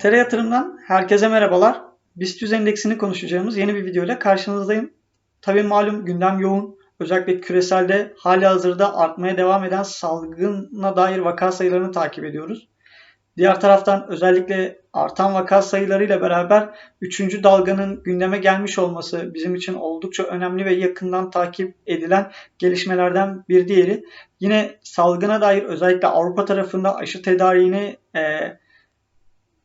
TR Yatırım'dan herkese merhabalar. BIST 100 endeksini konuşacağımız yeni bir video ile karşınızdayım. Tabii malum gündem yoğun. Özellikle küreselde hali hazırda artmaya devam eden salgına dair vaka sayılarını takip ediyoruz. Diğer taraftan özellikle artan vaka sayılarıyla beraber 3. dalganın gündeme gelmiş olması bizim için oldukça önemli ve yakından takip edilen gelişmelerden bir diğeri. Yine salgına dair özellikle Avrupa tarafında aşı tedariğini e,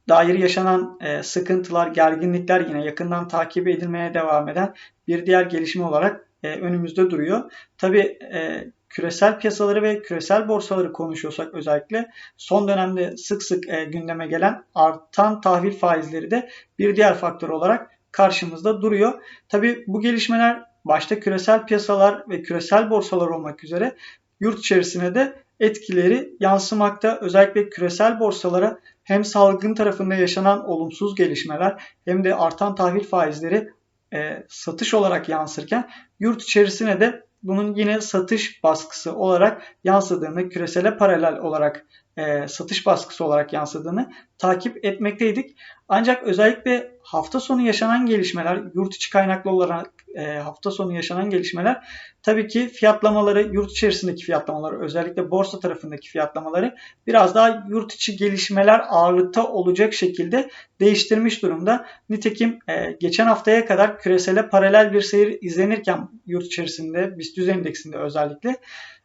dair yaşanan e, sıkıntılar, gerginlikler yine yakından takip edilmeye devam eden bir diğer gelişme olarak e, önümüzde duruyor. Tabi e, küresel piyasaları ve küresel borsaları konuşuyorsak özellikle son dönemde sık sık e, gündeme gelen artan tahvil faizleri de bir diğer faktör olarak karşımızda duruyor. Tabi bu gelişmeler başta küresel piyasalar ve küresel borsalar olmak üzere yurt içerisine de etkileri yansımakta. Özellikle küresel borsalara hem salgın tarafında yaşanan olumsuz gelişmeler hem de artan tahvil faizleri e, satış olarak yansırken yurt içerisine de bunun yine satış baskısı olarak yansıdığını, küresele paralel olarak e, satış baskısı olarak yansıdığını takip etmekteydik. Ancak özellikle hafta sonu yaşanan gelişmeler, yurt içi kaynaklı olarak e, hafta sonu yaşanan gelişmeler tabii ki fiyatlamaları, yurt içerisindeki fiyatlamaları, özellikle borsa tarafındaki fiyatlamaları biraz daha yurt içi gelişmeler ağırlıkta olacak şekilde değiştirmiş durumda. Nitekim e, geçen haftaya kadar küresele paralel bir seyir izlenirken yurt içerisinde, BIST endeksinde özellikle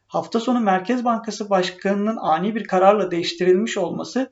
hafta sonu Merkez Bankası Başkanı'nın ani bir kararla değiştirilmiş olması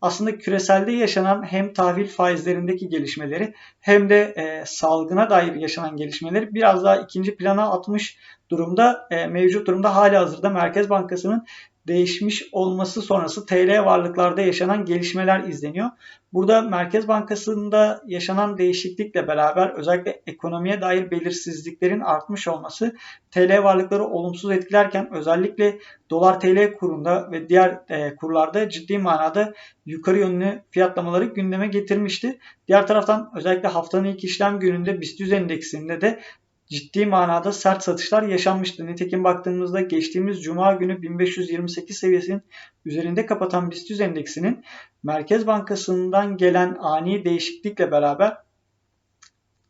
aslında küreselde yaşanan hem tahvil faizlerindeki gelişmeleri hem de e, salgına dair yaşanan gelişmeleri biraz daha ikinci plana atmış durumda. E, mevcut durumda hali hazırda Merkez Bankası'nın değişmiş olması sonrası TL varlıklarda yaşanan gelişmeler izleniyor. Burada Merkez Bankası'nda yaşanan değişiklikle beraber özellikle ekonomiye dair belirsizliklerin artmış olması TL varlıkları olumsuz etkilerken özellikle dolar TL kurunda ve diğer e, kurlarda ciddi manada yukarı yönlü fiyatlamaları gündeme getirmişti. Diğer taraftan özellikle haftanın ilk işlem gününde BIST 100 endeksinde de ciddi manada sert satışlar yaşanmıştı. Nitekim baktığımızda geçtiğimiz cuma günü 1528 seviyesinin üzerinde kapatan BIST 100 endeksinin Merkez Bankası'ndan gelen ani değişiklikle beraber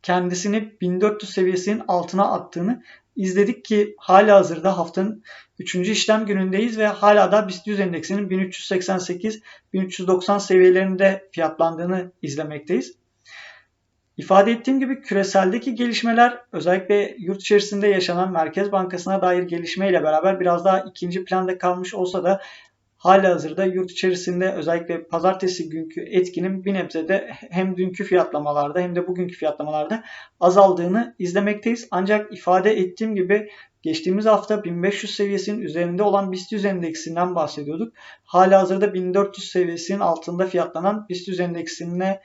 kendisini 1400 seviyesinin altına attığını izledik ki hala hazırda haftanın 3. işlem günündeyiz ve hala da BIST 100 endeksinin 1388-1390 seviyelerinde fiyatlandığını izlemekteyiz. İfade ettiğim gibi küreseldeki gelişmeler özellikle yurt içerisinde yaşanan Merkez Bankası'na dair gelişmeyle beraber biraz daha ikinci planda kalmış olsa da hala hazırda yurt içerisinde özellikle pazartesi günkü etkinin bir nebzede hem dünkü fiyatlamalarda hem de bugünkü fiyatlamalarda azaldığını izlemekteyiz. Ancak ifade ettiğim gibi geçtiğimiz hafta 1500 seviyesinin üzerinde olan BIST 100 endeksinden bahsediyorduk. Hala hazırda 1400 seviyesinin altında fiyatlanan BIST 100 endeksine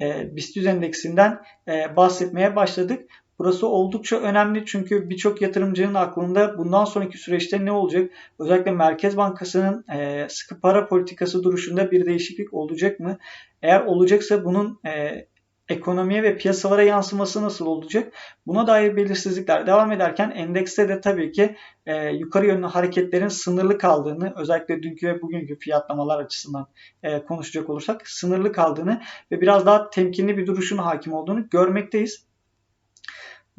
e, BIST endeksinden e, bahsetmeye başladık. Burası oldukça önemli çünkü birçok yatırımcının aklında bundan sonraki süreçte ne olacak? Özellikle Merkez Bankası'nın e, sıkı para politikası duruşunda bir değişiklik olacak mı? Eğer olacaksa bunun e, ekonomiye ve piyasalara yansıması nasıl olacak? Buna dair belirsizlikler devam ederken endekste de tabii ki e, yukarı yönlü hareketlerin sınırlı kaldığını özellikle dünkü ve bugünkü fiyatlamalar açısından e, konuşacak olursak sınırlı kaldığını ve biraz daha temkinli bir duruşun hakim olduğunu görmekteyiz.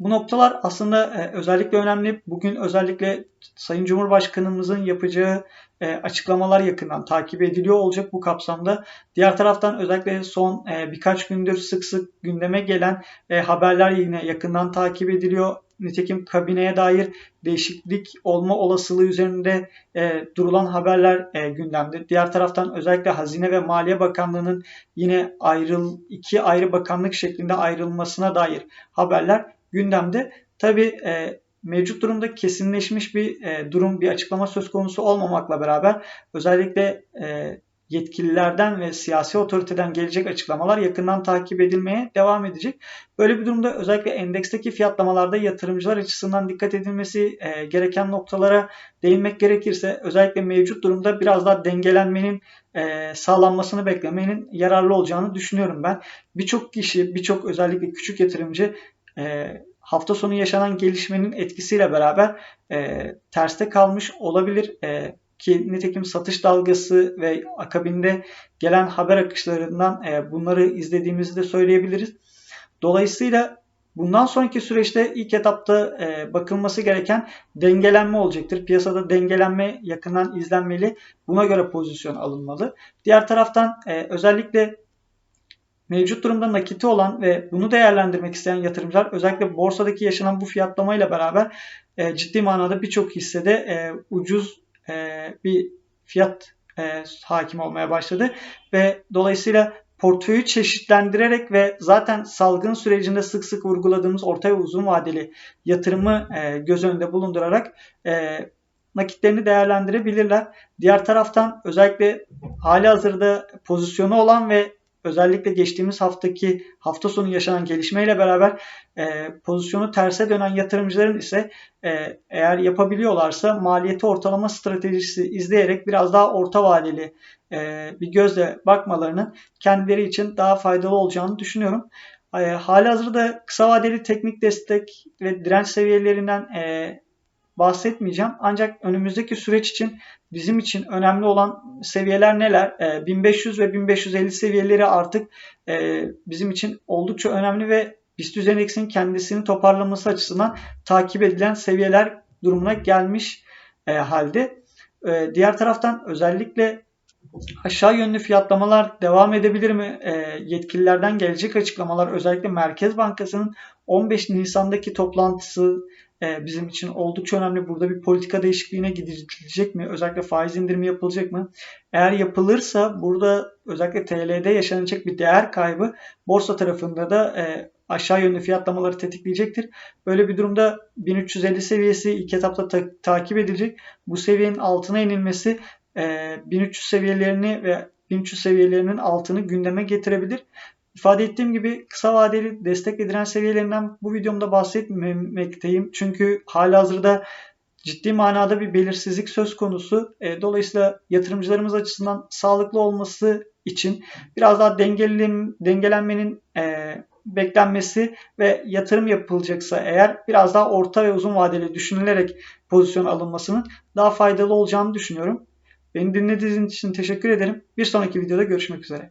Bu noktalar aslında e, özellikle önemli. Bugün özellikle Sayın Cumhurbaşkanımızın yapacağı e, açıklamalar yakından takip ediliyor olacak bu kapsamda. Diğer taraftan özellikle son e, birkaç gündür sık sık gündeme gelen haberler yine yakından takip ediliyor. Nitekim kabineye dair değişiklik olma olasılığı üzerinde e, durulan haberler e, gündemde. Diğer taraftan özellikle Hazine ve Maliye Bakanlığı'nın yine ayrıl iki ayrı bakanlık şeklinde ayrılmasına dair haberler gündemde. Tabi e, mevcut durumda kesinleşmiş bir e, durum, bir açıklama söz konusu olmamakla beraber özellikle e, yetkililerden ve siyasi otoriteden gelecek açıklamalar yakından takip edilmeye devam edecek. Böyle bir durumda özellikle endeksteki fiyatlamalarda yatırımcılar açısından dikkat edilmesi e, gereken noktalara değinmek gerekirse özellikle mevcut durumda biraz daha dengelenmenin e, sağlanmasını beklemenin yararlı olacağını düşünüyorum ben. Birçok kişi, birçok özellikle küçük yatırımcı e, hafta sonu yaşanan gelişmenin etkisiyle beraber e, terste kalmış olabilir. E, ki nitekim satış dalgası ve akabinde gelen haber akışlarından e, bunları izlediğimizi de söyleyebiliriz. Dolayısıyla bundan sonraki süreçte ilk etapta e, bakılması gereken dengelenme olacaktır. Piyasada dengelenme yakından izlenmeli. Buna göre pozisyon alınmalı. Diğer taraftan e, özellikle mevcut durumda nakiti olan ve bunu değerlendirmek isteyen yatırımcılar özellikle borsadaki yaşanan bu fiyatlamayla beraber e, ciddi manada birçok hissede e, ucuz e, bir fiyat e, hakim olmaya başladı ve dolayısıyla portföyü çeşitlendirerek ve zaten salgın sürecinde sık sık vurguladığımız orta ve uzun vadeli yatırımı e, göz önünde bulundurarak e, nakitlerini değerlendirebilirler. Diğer taraftan özellikle hali hazırda pozisyonu olan ve özellikle geçtiğimiz haftaki hafta sonu yaşanan gelişmeyle beraber e, pozisyonu terse dönen yatırımcıların ise e, eğer yapabiliyorlarsa maliyeti ortalama stratejisi izleyerek biraz daha orta vadeli e, bir gözle bakmalarının kendileri için daha faydalı olacağını düşünüyorum. E, hali hazırda kısa vadeli teknik destek ve direnç seviyelerinden e, bahsetmeyeceğim. Ancak önümüzdeki süreç için bizim için önemli olan seviyeler neler? E, 1500 ve 1550 seviyeleri artık e, bizim için oldukça önemli ve BIST endeksinin kendisini toparlaması açısından takip edilen seviyeler durumuna gelmiş e, halde. E, diğer taraftan özellikle aşağı yönlü fiyatlamalar devam edebilir mi? Yetkililerden gelecek açıklamalar özellikle Merkez Bankası'nın 15 Nisan'daki toplantısı bizim için oldukça önemli. Burada bir politika değişikliğine gidilecek mi? Özellikle faiz indirimi yapılacak mı? Eğer yapılırsa burada özellikle TL'de yaşanacak bir değer kaybı borsa tarafında da e, aşağı yönlü fiyatlamaları tetikleyecektir. Böyle bir durumda 1350 seviyesi ilk etapta ta- takip edilecek. Bu seviyenin altına inilmesi e, 1300 seviyelerini ve 1300 seviyelerinin altını gündeme getirebilir. İfade ettiğim gibi kısa vadeli destek edilen seviyelerinden bu videomda bahsetmemekteyim. Çünkü halihazırda ciddi manada bir belirsizlik söz konusu. E, dolayısıyla yatırımcılarımız açısından sağlıklı olması için biraz daha dengeli, dengelenmenin e, beklenmesi ve yatırım yapılacaksa eğer biraz daha orta ve uzun vadeli düşünülerek pozisyon alınmasının daha faydalı olacağını düşünüyorum. Beni dinlediğiniz için teşekkür ederim. Bir sonraki videoda görüşmek üzere.